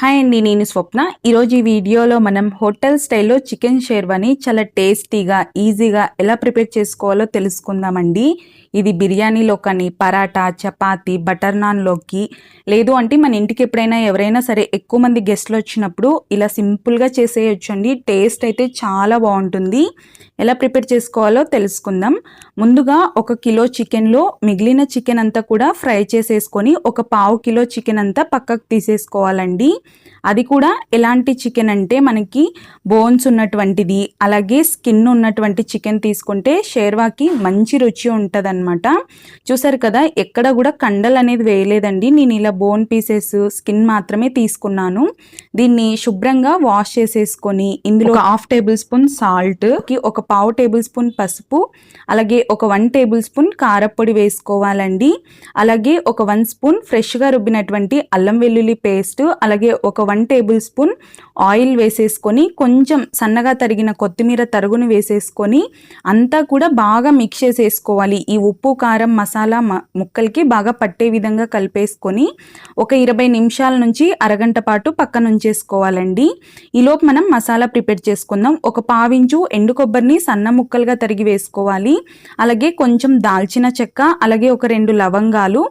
Hi అండి నేను స్వప్న. ఈరోజు ఈ వీడియోలో మనం హోటల్ స్టైల్లో చికెన్ షేర్వాని చాలా టేస్టీగా ఈజీగా ఎలా ప్రిపేర్ చేసుకోవాలో తెలుసుకుందామండి. ఇది బిర్యానీలో కానీ పరాటా చపాతి బటర్ నాన్లోకి. లేదు అంటే మన ఇంటికి ఎప్పుడైనా ఎవరైనా సరే ఎక్కువ మంది గెస్ట్లు వచ్చినప్పుడు ఇలా సింపుల్గా చేసేయచ్చు అండి టేస్ట్ అయితే చాలా బాగుంటుంది. ఎలా ప్రిపేర్ చేసుకోవాలో తెలుసుకుందాం. ముందుగా ఒక కిలో చికెన్లో మిగిలిన చికెన్ అంతా కూడా ఫ్రై చేసేసుకొని ఒక పావు కిలో చికెన్ అంతా పక్కకు తీసేసుకోవాలండి. అది కూడా ఎలాంటి చికెన్ అంటే మనకి బోన్స్ ఉన్నటువంటిది అలాగే స్కిన్ ఉన్నటువంటి చికెన్ తీసుకుంటే షేర్వాకి మంచి రుచి ఉంటుంది అనమాట చూసారు కదా ఎక్కడ కూడా కండలు అనేది వేయలేదండి. నేను ఇలా బోన్ పీసెస్ స్కిన్ మాత్రమే తీసుకున్నాను. దీన్ని శుభ్రంగా వాష్ చేసేసుకొని ఇందులో హాఫ్ టేబుల్ స్పూన్ సాల్ట్ ఒక పావు టేబుల్ స్పూన్ పసుపు అలాగే ఒక వన్ టేబుల్ స్పూన్ కారపొడి వేసుకోవాలండి. అలాగే ఒక వన్ స్పూన్ ఫ్రెష్గా రుబ్బినటువంటి అల్లం వెల్లుల్లి పేస్ట్ అలాగే ఒక వన్ టేబుల్ స్పూన్ ఆయిల్ వేసేసుకొని కొంచెం సన్నగా తరిగిన కొత్తిమీర తరుగును వేసేసుకొని అంతా కూడా బాగా మిక్స్ చేసేసుకోవాలి. ఈ ఉప్పు కారం మసాలా ముక్కలకి బాగా పట్టే విధంగా కలిపేసుకొని ఒక ఇరవై నిమిషాల నుంచి అరగంట పాటు పక్కన ఉంచేసుకోవాలండి. ఈలోపు మనం మసాలా ప్రిపేర్ చేసుకుందాం. ఒక పావించు ఎండు కొబ్బరిని సన్న ముక్కలుగా తరిగి వేసుకోవాలి. అలాగే కొంచెం దాల్చిన చెక్క అలాగే ఒక రెండు లవంగాలు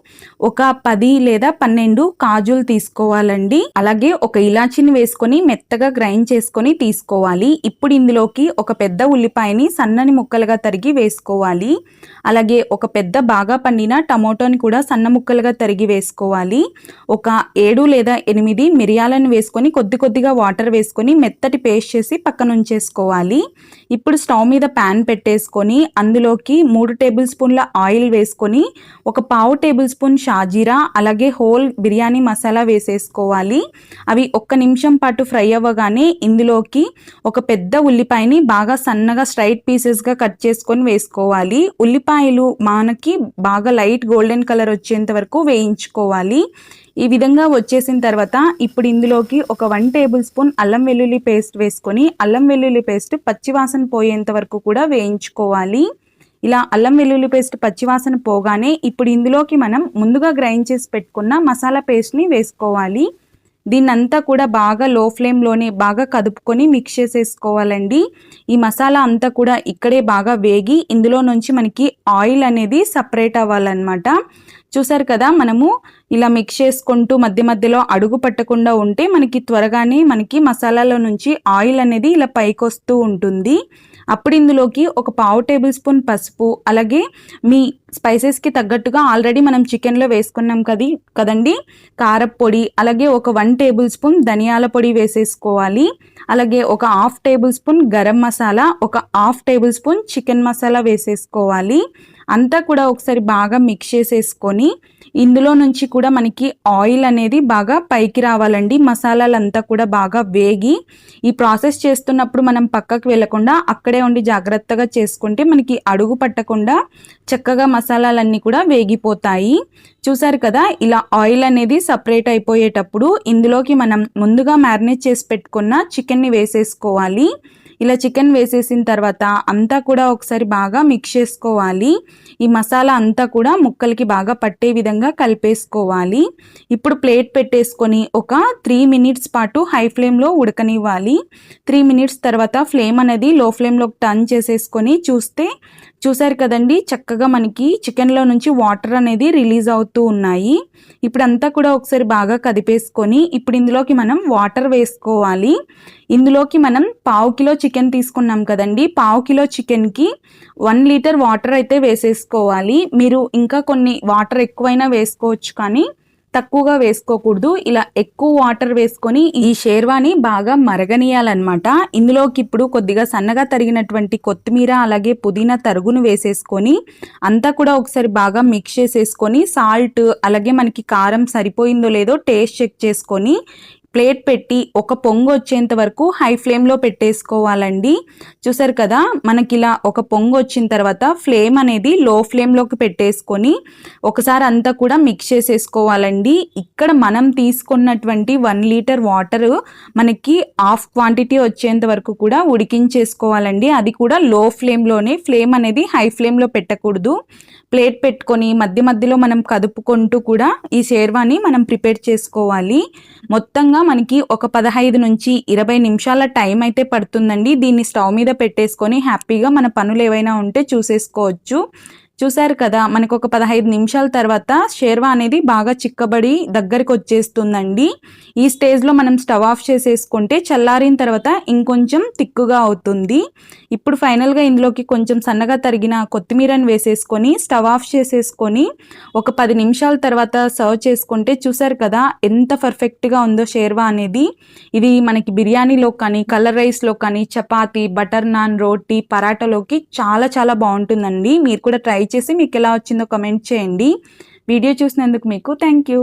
ఒక పది లేదా పన్నెండు కాజులు తీసుకోవాలండి. అలాగే అలాగే ఒక ఇలాచిని వేసుకొని మెత్తగా గ్రైండ్ చేసుకొని తీసుకోవాలి. ఇప్పుడు ఇందులోకి ఒక పెద్ద ఉల్లిపాయని సన్నని ముక్కలుగా తరిగి వేసుకోవాలి. అలాగే ఒక పెద్ద బాగా పండిన టమోటోని కూడా సన్న ముక్కలుగా తరిగి వేసుకోవాలి. ఒక ఏడు లేదా ఎనిమిది మిరియాలను వేసుకొని కొద్ది కొద్దిగా వాటర్ వేసుకొని మెత్తటి పేస్ట్ చేసి పక్కన ఉంచేసుకోవాలి. ఇప్పుడు స్టవ్ మీద ప్యాన్ పెట్టేసుకొని అందులోకి మూడు టేబుల్ స్పూన్ల ఆయిల్ వేసుకొని ఒక పావు టేబుల్ స్పూన్ షాజీరా అలాగే హోల్ బిర్యానీ మసాలా వేసేసుకోవాలి. అవి ఒక్క నిమిషం పాటు ఫ్రై అవ్వగానే ఇందులోకి ఒక పెద్ద ఉల్లిపాయని బాగా సన్నగా స్ట్రైట్ పీసెస్గా కట్ చేసుకొని వేసుకోవాలి. ఉల్లిపాయలు మనకి బాగా లైట్ గోల్డెన్ కలర్ వచ్చేంత వరకు వేయించుకోవాలి. ఈ విధంగా వచ్చేసిన తర్వాత ఇప్పుడు ఇందులోకి ఒక వన్ టేబుల్ స్పూన్ అల్లం వెల్లుల్లి పేస్ట్ వేసుకొని అల్లం వెల్లుల్లి పేస్ట్ పచ్చివాసన పోయేంత వరకు కూడా వేయించుకోవాలి. ఇలా అల్లం వెల్లుల్లి పేస్ట్ పచ్చివాసన పోగానే ఇప్పుడు ఇందులోకి మనం ముందుగా గ్రైండ్ చేసి పెట్టుకున్న మసాలా పేస్ట్ని వేసుకోవాలి. దీన్నంతా కూడా బాగా లో ఫ్లేమ్లోనే బాగా కదుపుకొని మిక్స్ చేసేసుకోవాలండి. ఈ మసాలా అంతా కూడా ఇక్కడే బాగా వేగి ఇందులో నుంచి మనకి ఆయిల్ అనేది సపరేట్ అవ్వాలన్నమాట. చూసారు కదా మనము ఇలా మిక్స్ చేసుకుంటూ మధ్య మధ్యలో అడుగు పట్టకుండా ఉంటే మనకి త్వరగానే మనకి మసాలాలో నుంచి ఆయిల్ అనేది ఇలా పైకి వస్తూ ఉంటుంది. అప్పుడు ఇందులోకి ఒక పావు టేబుల్ స్పూన్ పసుపు అలాగే మీ స్పైసెస్కి తగ్గట్టుగా ఆల్రెడీ మనం చికెన్లో వేసుకున్నాం కది కదండి? కారపొడి అలాగే ఒక వన్ టేబుల్ స్పూన్ ధనియాల పొడి వేసేసుకోవాలి. అలాగే ఒక half tablespoon garam masala ఒక half tablespoon chicken masala వేసేసుకోవాలి. అంతా కూడా ఒకసారి బాగా మిక్స్ చేసేసుకొని ఇందులో నుంచి కూడా మనకి ఆయిల్ అనేది బాగా పైకి రావాలండి. మసాలాలంతా కూడా బాగా వేగి ఈ ప్రాసెస్ చేస్తున్నప్పుడు మనం పక్కకు వెళ్ళకుండా అక్కడే ఉండి జాగ్రత్తగా చేసుకుంటే మనకి అడుగు పట్టకుండా చక్కగా మసాలాలన్నీ కూడా వేగిపోతాయి. చూసారు కదా ఇలా ఆయిల్ అనేది సపరేట్ అయిపోయేటప్పుడు ఇందులోకి మనం ముందుగా మ్యారినేట్ చేసి పెట్టుకున్న చికెన్ని వేసేసుకోవాలి. ఇలా చికెన్ వేసేసిన తర్వాత అంతా కూడా ఒకసారి బాగా మిక్స్ చేసుకోవాలి. ఈ మసాలా అంతా కూడా ముక్కలకి బాగా పట్టే విధంగా కలిపేసుకోవాలి. ఇప్పుడు ప్లేట్ పెట్టేసుకొని ఒక త్రీ మినిట్స్ పాటు హై ఫ్లేమ్లో ఉడకనివ్వాలి. త్రీ మినిట్స్ తర్వాత ఫ్లేమ్ అనేది లో ఫ్లేమ్లోకి టర్న్ చేసేసుకొని చూస్తే చూసారు కదండి చక్కగా మనకి చికెన్లో నుంచి వాటర్ అనేది రిలీజ్ అవుతూ ఉన్నాయి. ఇప్పుడు అంతా కూడా ఒకసారి బాగా కదిపేసుకొని ఇప్పుడు ఇందులోకి మనం వాటర్ వేసుకోవాలి. ఇందులోకి మనం పావు కిలో చికెన్ తీసుకున్నాం కదండి పావు కిలో చికెన్కి వన్ లీటర్ వాటర్ అయితే వేసేసుకోవాలి. మీరు ఇంకా కొన్ని వాటర్ ఎక్కువైనా వేసుకోవచ్చు కానీ తక్కువగా వేసుకోకూడదు. ఇలా ఎక్కువ వాటర్ వేసుకొని ఈ షేర్వాని బాగా మరగనీయాలన్నమాట. ఇందులోకి ఇప్పుడు కొద్దిగా సన్నగా తరిగినటువంటి కొత్తిమీర అలాగే పుదీనా తరుగును వేసేసుకొని అంతా కూడా ఒకసారి బాగా మిక్స్ చేసేసుకొని సాల్ట్ అలాగే మనకి కారం సరిపోయిందో లేదో టేస్ట్ చెక్ చేసుకొని ప్లేట్ పెట్టి ఒక పొంగు వచ్చేంత వరకు హై ఫ్లేమ్లో పెట్టేసుకోవాలండి. చూసారు కదా మనకి ఇలా ఒక పొంగు వచ్చిన తర్వాత ఫ్లేమ్ అనేది లో ఫ్లేమ్లోకి పెట్టేసుకొని ఒకసారి అంతా కూడా మిక్స్ చేసేసుకోవాలండి. ఇక్కడ మనం తీసుకున్నటువంటి వన్ లీటర్ వాటర్ మనకి హాఫ్ క్వాంటిటీ వచ్చేంత వరకు కూడా ఉడికించేసుకోవాలండి. అది కూడా లో ఫ్లేమ్లోనే ఫ్లేమ్ అనేది హై ఫ్లేమ్లో పెట్టకూడదు. ప్లేట్ పెట్టుకొని మధ్య మధ్యలో మనం కదుపుకుంటూ కూడా ఈ షేర్వాని మనం ప్రిపేర్ చేసుకోవాలి. మొత్తంగా మనకి ఒక పదహైదు నుంచి ఇరవై నిమిషాల టైం అయితే పడుతుందండి. దీన్ని స్టవ్ మీద పెట్టేసుకొని హ్యాపీగా మన పనులు ఏవైనా ఉంటే చూసేసుకోవచ్చు. చూసారు కదా మనకు ఒక పదహైదు నిమిషాల తర్వాత షేర్వా అనేది బాగా చిక్కబడి దగ్గరికి వచ్చేస్తుందండి ఈ స్టేజ్లో మనం స్టవ్ ఆఫ్ చేసేసుకుంటే చల్లారిన తర్వాత ఇంకొంచెం తిక్కుగా అవుతుంది. ఇప్పుడు ఫైనల్గా ఇందులోకి కొంచెం సన్నగా తరిగిన కొత్తిమీరని వేసేసుకొని స్టవ్ ఆఫ్ చేసేసుకొని ఒక పది నిమిషాల తర్వాత సర్వ్ చేసుకుంటే చూసారు కదా ఎంత పర్ఫెక్ట్గా ఉందో షేర్వా అనేది. ఇది మనకి బిర్యానీలో కానీ కలర్ రైస్లో కానీ చపాతీ బటర్ నాన్ రోటీ పరాటాలోకి చాలా చాలా బాగుంటుందండి. మీరు కూడా ట్రై చేసి మీకు ఎలా వచ్చిందో కమెంట్ చేయండి. వీడియో చూసినందుకు మీకు థ్యాంక్ యూ